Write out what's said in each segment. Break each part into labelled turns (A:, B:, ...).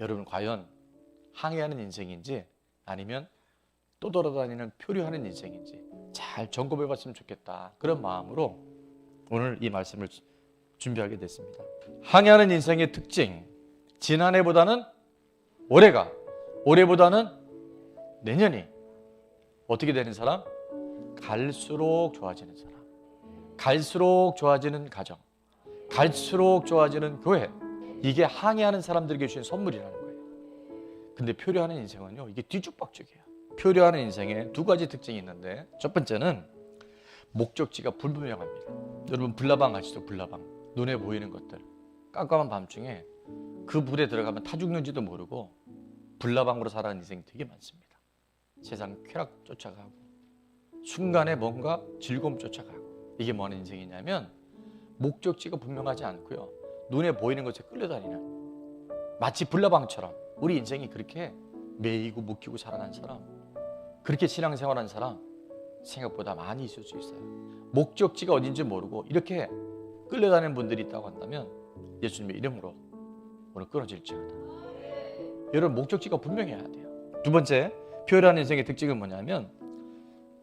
A: 여러분 과연 항해하는 인생인지 아니면 또 돌아다니는 표류하는 인생인지 잘 점검해 봤으면 좋겠다. 그런 마음으로 오늘 이 말씀을 주- 준비하게 됐습니다. 항해하는 인생의 특징. 지난해보다는 올해가, 올해보다는 내년이 어떻게 되는 사람? 갈수록 좋아지는 사람. 갈수록 좋아지는 가정. 갈수록 좋아지는 교회. 이게 항해하는 사람들에게 주신 선물이라는 거예요. 근데 표류하는 인생은요, 이게 뒤죽박죽이에요. 표류하는 인생에 두 가지 특징이 있는데, 첫 번째는 목적지가 불분명합니다. 여러분, 불나방 아시죠? 불나방. 눈에 보이는 것들. 깜깜한 밤중에 그 불에 들어가면 타 죽는지도 모르고 불나방으로 살아가는 인생이 되게 많습니다. 세상 쾌락 쫓아가고, 순간에 뭔가 즐거움 쫓아가고. 이게 뭐 하는 인생이냐면, 목적지가 분명하지 않고요. 눈에 보이는 것에 끌려다니는. 마치 불나방처럼. 우리 인생이 그렇게 매이고 묶이고 살아난 사람. 그렇게 신앙생활한 사람 생각보다 많이 있을 수 있어요. 목적지가 어딘지 모르고 이렇게 끌려다니는 분들이 있다고 한다면 예수님의 이름으로 오늘 끊어질지어다. 여러분 목적지가 분명해야 돼요. 두 번째 표현하는 인생의 특징은 뭐냐면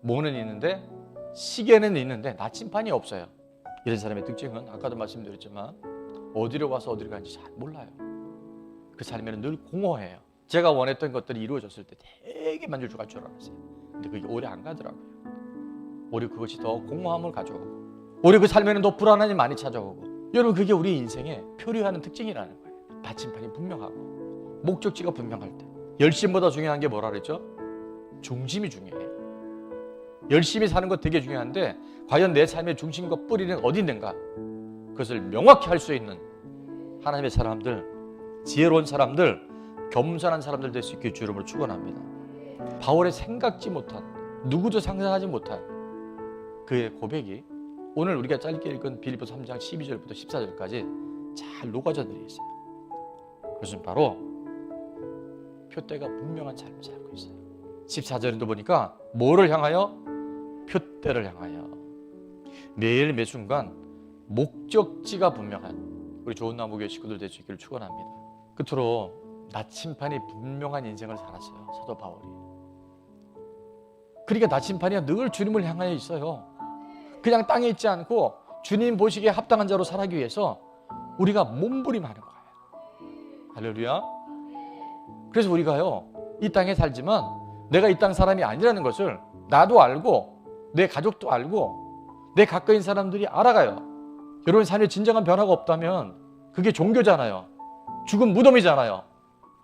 A: 뭐는 있는데 시계는 있는데 나침판이 없어요. 이런 사람의 특징은 아까도 말씀드렸지만 어디로 와서 어디로 가는지 잘 몰라요. 그 삶에는 늘 공허해요. 제가 원했던 것들이 이루어졌을 때 되게 만족할 줄 알았어요. 근데 그게 오래 안 가더라고요. 오히려 그것이 더 공허함을 가져오고 오히려 그 삶에는 더 불안함이 많이 찾아오고 여러분 그게 우리 인생의 표류하는 특징이라는 거예요. 나침판이 분명하고 목적지가 분명할 때 열심보다 중요한 게 뭐라 그랬죠? 중심이 중요해요. 열심히 사는 것 되게 중요한데 과연 내 삶의 중심과 뿌리는 어디 있는가? 그것을 명확히 할 수 있는 하나님의 사람들, 지혜로운 사람들, 겸손한 사람들 될 수 있게 주름으로 축원합니다. 바울의 생각지 못한 누구도 상상하지 못한 그의 고백이 오늘 우리가 짧게 읽은 빌립보 3장 12절부터 14절까지 잘 녹아져 들어 있어요. 그것은 바로 표대가 분명한 삶을 살고 있어요. 14절에도 보니까 뭐를 향하여 표대를 향하여 매일 매 순간 목적지가 분명한 우리 좋은 나무 교회 식구들 될수 있기를 축원합니다. 끝으로 나침판이 분명한 인생을 살았어요. 사도 바울이. 그러니까 나침판이 늘 주님을 향하여 있어요. 그냥 땅에 있지 않고 주님 보시기에 합당한 자로 살기 위해서 우리가 몸부림하는 거예요. 할렐루야. 그래서 우리가요 이 땅에 살지만 내가 이 땅 사람이 아니라는 것을 나도 알고 내 가족도 알고 내 있는 사람들이 알아가요. 여러분 삶에 진정한 변화가 없다면 그게 종교잖아요. 죽은 무덤이잖아요.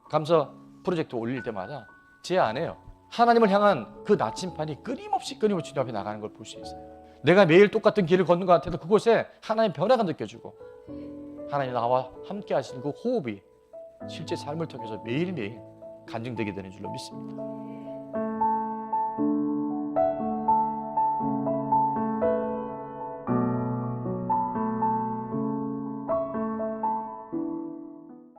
A: 감사 프로젝트 올릴 때마다 제 안에요. 하나님을 향한 그 나침판이 끊임없이 끊임없이 주님 앞에 나가는 걸 볼 수 있어요. 내가 매일 똑같은 길을 걷는 것 같아도 그곳에 하나님의 변화가 느껴지고 하나님 나와 함께 하시는 그 호흡이 실제 삶을 통해서 매일매일 간증되게 되는 줄로 믿습니다.